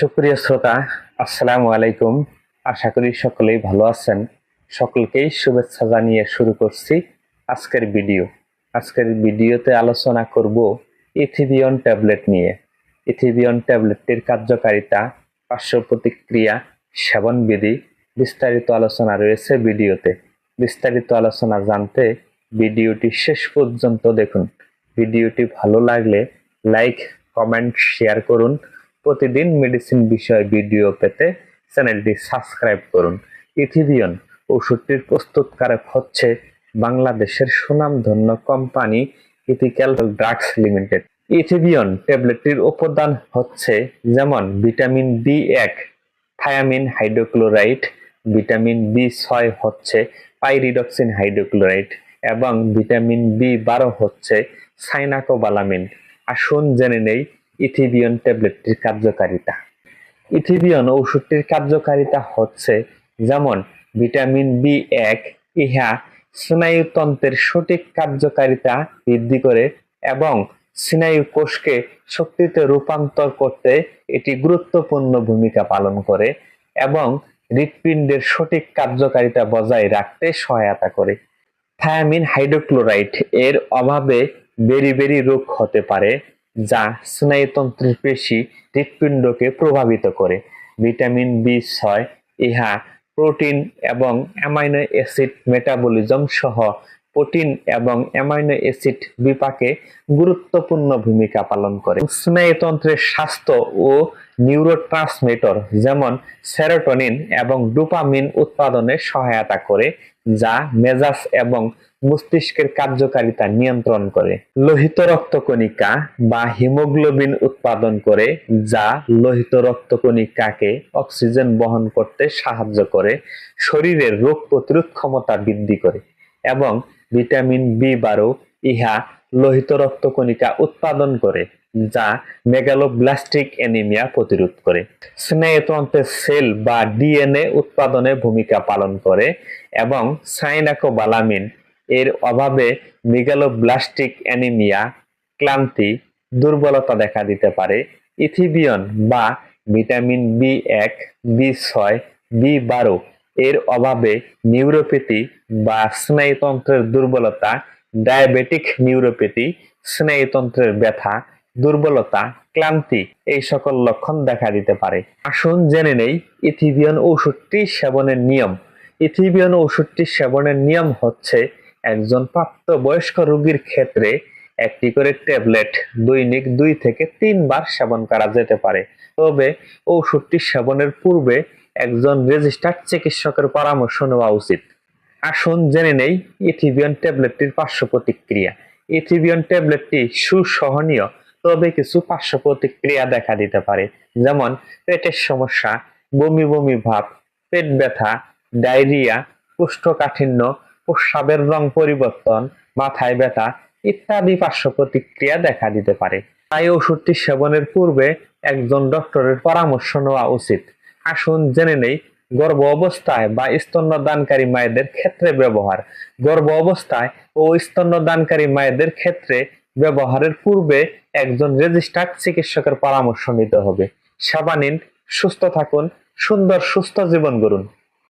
সুপ্রিয় শ্রোতা, আসসালামু আলাইকুম। আশা করি সকলেই ভালো আছেন। সকলকেই শুভেচ্ছা জানিয়ে শুরু করছি আজকের ভিডিও। আজকের ভিডিওতে আলোচনা করব ইথিবিয়ন ট্যাবলেট নিয়ে। ইথিবিয়ন ট্যাবলেটটির কার্যকারিতা, পার্শ্ব প্রতিক্রিয়া, সেবনবিধি বিস্তারিত আলোচনা রয়েছে ভিডিওতে। বিস্তারিত আলোচনা জানতে ভিডিওটি শেষ পর্যন্ত দেখুন। ভিডিওটি ভালো লাগলে লাইক, কমেন্ট, শেয়ার করুন। প্রতিদিন মেডিসিন বিষয়ে ভিডিও পেতে চ্যানেলটি সাবস্ক্রাইব করুন। ইথিবিয়ন ওষুধটির প্রস্তুতকারক হচ্ছে বাংলাদেশের সুনামধন্য company ethical drugs limited Ethibion ট্যাবলেটটির উপাদান হচ্ছে যেমন ভিটামিন বি এক থায়ামিন হাইড্রোক্লোরাইড ভিটামিন বি ছয় হচ্ছে পাইরিডক্সিন হাইড্রোক্লোরাইড এবং ভিটামিন বি বারো হচ্ছে সাইনাকোবালামিন আসুন জেনে নেই ইথিবিয়ন ট্যাবলেটটির কার্যকারিতা। ইথিবিয়ন ওষুধটির কার্যকারিতা হচ্ছে, যেমন, ভিটামিন বি এক, ইহা স্নায়ুতন্ত্রের সঠিক কার্যকারিতা বৃদ্ধি করে এবং স্নায়ু কোষকে শক্তিতে রূপান্তর করতে এটি গুরুত্বপূর্ণ ভূমিকা পালন করে এবং হৃৎপিণ্ডের সঠিক কার্যকারিতা বজায় রাখতে সহায়তা করে। থায়ামিন হাইড্রোক্লোরাইড এর অভাবে বেরি বেরি রোগ হতে পারে। যা স্নায়ুতন্ত্রের পেশি হৃৎপিণ্ডকে প্রভাবিত করে। ভিটামিন বি ছয় ইহা প্রোটিন এবং অ্যামাইনো অ্যাসিড মেটাবলিজম সহ প্রোটিন এবং অ্যামাইনো অ্যাসিড বিপাকে গুরুত্বপূর্ণ ভূমিকা পালন করে। স্নায়ুতন্ত্রের স্বাস্থ্য ও নিউরোট্রান্সমিটর যেমন সেরোটোনিন এবং ডোপামিন উৎপাদনে সহায়তা করে, যা মেজাজ এবং মস্তিষ্কের কার্যকারিতা নিয়ন্ত্রণ করে। লোহিত রক্তকণিকা বা হিমোগ্লোবিন উৎপাদন করে, যা লোহিত রক্তকণিকাকে অক্সিজেন বহন করতে সাহায্য করে, শরীরের রোগ প্রতিরোধ ক্ষমতা বৃদ্ধি করে এবং ভিটামিন বি বারো ইহা লোহিত রক্তকণিকা উৎপাদন করে যা মেগালোব্লাস্টিক অ্যানিমিয়া প্রতিরোধ করে স্নায়ুতন্ত্রের সেল বা ডিএনএ উৎপাদনে ভূমিকা পালন করে এবং সাইনাকোবালামিন এর অভাবে মেগালোব্লাস্টিক অ্যানিমিয়া ক্লান্তি, দুর্বলতা দেখা দিতে পারে। ইথিবিয়ন বা ভিটামিন বি এক বি ছয় বি বারো এর অভাবে নিউরোপ্যাথি বা স্নায়ুতন্ত্রের দুর্বলতা, ডায়াবেটিক নিউরোপ্যাথি স্নায়ুতন্ত্রের ব্যথা, দুর্বলতা, ক্লান্তি এই সকল লক্ষণ দেখা দিতে পারে। আসুন জেনে নেই ইথিবিয়ন ঔষধটি সেবনের নিয়ম। ইথিবিয়ন ওষুধটি সেবনের নিয়ম হচ্ছে একজন প্রাপ্তবয়স্ক রোগীর ক্ষেত্রে একটি করে ট্যাবলেট দৈনিক দুই থেকে তিনবার সেবন করা যেতে পারে। তবে ওষুধটি সেবনের পূর্বে একজন রেজিস্টার্ড চিকিৎসকের পরামর্শ নেওয়া উচিত। আসুন জেনে নেই, ইথিবিয়ন ট্যাবলেটটির পার্শ্ব প্রতিক্রিয়া। ইথিবিয়ন ট্যাবলেটটি সুসহনীয়, তবে কিছু পার্শ্ব প্রতিক্রিয়া দেখা দিতে পারে, যেমন পেটের সমস্যা, বমি বমি ভাব, পেট ব্যথা, ডায়রিয়া, কোষ্ঠকাঠিন্য, প্রস্রাবের রং পরিবর্তন, মাথায় ব্যথা ইত্যাদি পার্শ্ব প্রতিক্রিয়া দেখা দিতে পারে। তাই ওষুধটি সেবনের পূর্বে একজন ডক্টরের পরামর্শ নেওয়া উচিত। আসুন জেনে নেই, গর্ভ অবস্থায় বা স্তন্যদানকারী মায়েদের ক্ষেত্রে ব্যবহার। গর্ভ অবস্থায় ও স্তন্যদানকারী মায়েদের ক্ষেত্রে ব্যবহারের পূর্বে একজন রেজিস্টার্ড চিকিৎসকের পরামর্শ নিতে হবে। সাবানিন সুস্থ থাকুন, সুন্দর সুস্থ জীবন গড়ুন।